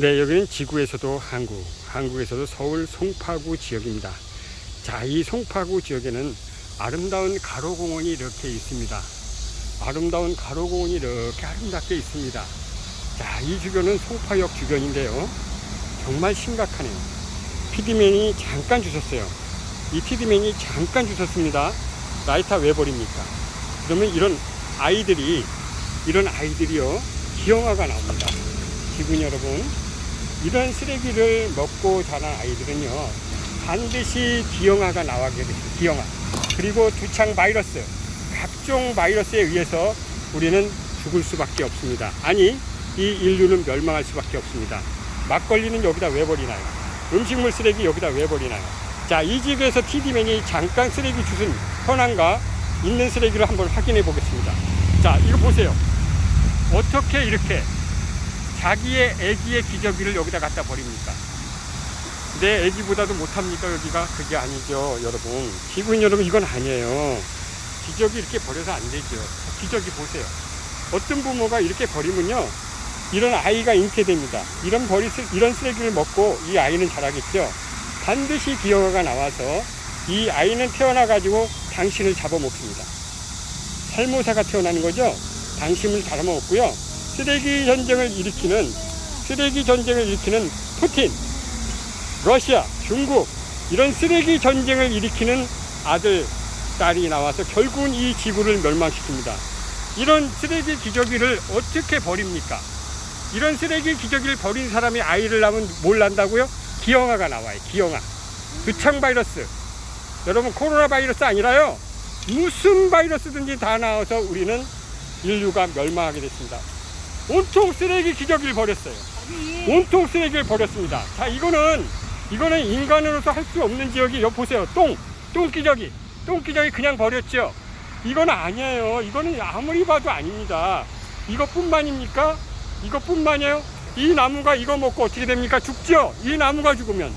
네, 여기는 지구에서도 한국, 한국에서도 서울 송파구 지역입니다. 자, 이 송파구 지역에는 아름다운 가로공원이 이렇게 있습니다. 아름다운 가로공원이 이렇게 아름답게 있습니다. 자, 이 주변은 송파역 주변인데요. 정말 심각하네요. 피디맨이 잠깐 주셨어요. 이 피디맨이 잠깐 주셨습니다. 라이터 왜 버립니까? 그러면 이런 아이들이, 이런 아이들이요, 기형아가 나옵니다. 기분 여러분, 이런 쓰레기를 먹고 자란 아이들은요, 반드시 기형아가 나가게 됩니다. 기형아. 그리고 두창 바이러스, 각종 바이러스에 의해서 우리는 죽을 수밖에 없습니다. 아니, 이 인류는 멸망할 수밖에 없습니다. 막걸리는 여기다 왜 버리나요? 음식물 쓰레기 여기다 왜 버리나요? 자, 이 집에서 TD맨이 잠깐 쓰레기 주순 현황과 있는 쓰레기를 한번 확인해 보겠습니다. 자, 이거 보세요. 어떻게 이렇게 자기의 애기의 기저귀를 여기다 갖다 버립니까? 내 애기보다도 못합니까? 여기가? 그게 아니죠 여러분. 기분 여러분 이건 아니에요. 기저귀 이렇게 버려서 안 되죠. 기저귀 보세요. 어떤 부모가 이렇게 버리면요 이런 아이가 잉태됩니다. 이런 버리 이런 쓰레기를 먹고 이 아이는 자라겠죠. 반드시 기형아가 나와서 이 아이는 태어나 가지고 당신을 잡아먹습니다. 살모사가 태어나는 거죠? 당신을 잡아먹고요 쓰레기 전쟁을 일으키는 쓰레기 전쟁을 일으키는 푸틴 러시아, 중국 이런 쓰레기 전쟁을 일으키는 아들, 딸이 나와서 결국은 이 지구를 멸망시킵니다. 이런 쓰레기 기저귀를 어떻게 버립니까? 이런 쓰레기 기저귀를 버린 사람이 아이를 낳으면 뭘 난다고요? 기형아가 나와요. 기형아. 두창 바이러스. 여러분 코로나 바이러스 아니라요. 무슨 바이러스든지 다 나와서 우리는 인류가 멸망하게 됐습니다. 온통 쓰레기 기저귀를 버렸어요. 온통 쓰레기를 버렸습니다. 자, 이거는 이거는 인간으로서 할 수 없는 지역이 여기 보세요. 똥, 똥 기저귀, 똥 기저귀 그냥 버렸죠. 이건 아니에요. 이거는 아무리 봐도 아닙니다. 이것뿐만입니까? 이것뿐만이에요. 이 나무가 이거 먹고 어떻게 됩니까? 죽죠. 이 나무가 죽으면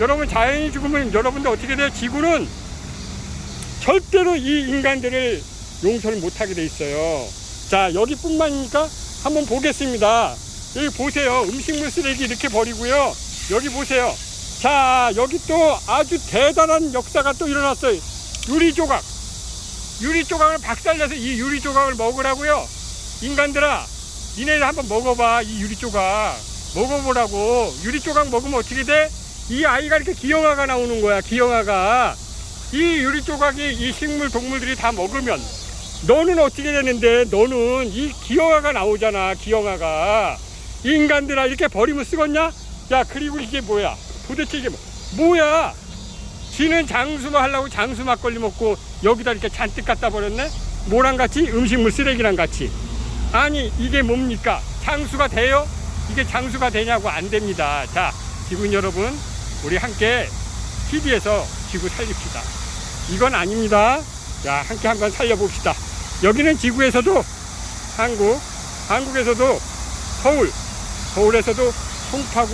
여러분 자연이 죽으면 여러분들 어떻게 돼요? 지구는 절대로 이 인간들을 용서를 못하게 돼 있어요. 자 여기뿐만입니까? 한번 보겠습니다. 여기 보세요. 음식물 쓰레기 이렇게 버리고요. 여기 보세요. 자, 여기 또 아주 대단한 역사가 또 일어났어요. 유리 조각. 유리 조각을 박살내서 이 유리 조각을 먹으라고요. 인간들아, 니네들 한번 먹어봐. 이 유리 조각. 먹어보라고. 유리 조각 먹으면 어떻게 돼? 이 아이가 이렇게 기형아가 나오는 거야. 기형아가. 이 유리 조각이 이 식물 동물들이 다 먹으면 너는 어떻게 되는데 너는 이 기형아가 나오잖아. 기형아가. 이 인간들아 이렇게 버리면 쓰겄냐? 야 그리고 이게 뭐야? 도대체 이게 뭐, 뭐야? 지는 장수만 하려고 장수 막걸리 먹고 여기다 이렇게 잔뜩 갖다 버렸네? 뭐랑 같이? 음식물 쓰레기랑 같이. 아니 이게 뭡니까? 장수가 돼요? 이게 장수가 되냐고 안 됩니다. 자, 지구 여러분, 우리 함께 TV에서 지구 살립시다. 이건 아닙니다. 자, 함께 한번 살려봅시다. 여기는 지구에서도 한국, 한국에서도 서울, 서울에서도 송파구